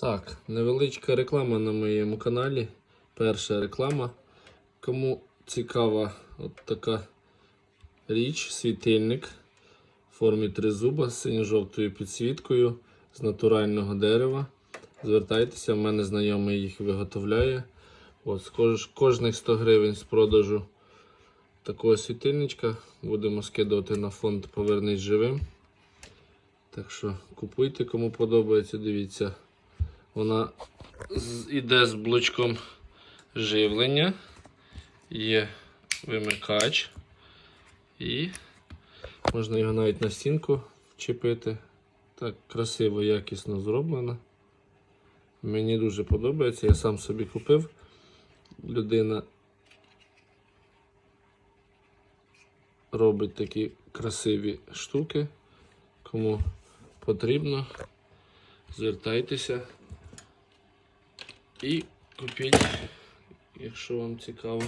Так, невеличка реклама на моєму каналі. Перша реклама. Кому цікава от така річ, світильник в формі тризуба з синьо-жовтою підсвіткою з натурального дерева. Звертайтеся, в мене знайомий їх виготовляє. От, з кож- кожних 100 гривень з продажу такого світильничка будемо скидувати на фонд Повернись живим. Так що купуйте, кому подобається, дивіться. Вона іде з блочком живлення, є вимикач, і можна його навіть на стінку вчепити. Так красиво, якісно зроблено. Мені дуже подобається, я сам собі купив. Людина робить такі красиві штуки. Кому потрібно, звертайтеся і купіть, якщо вам цікаво.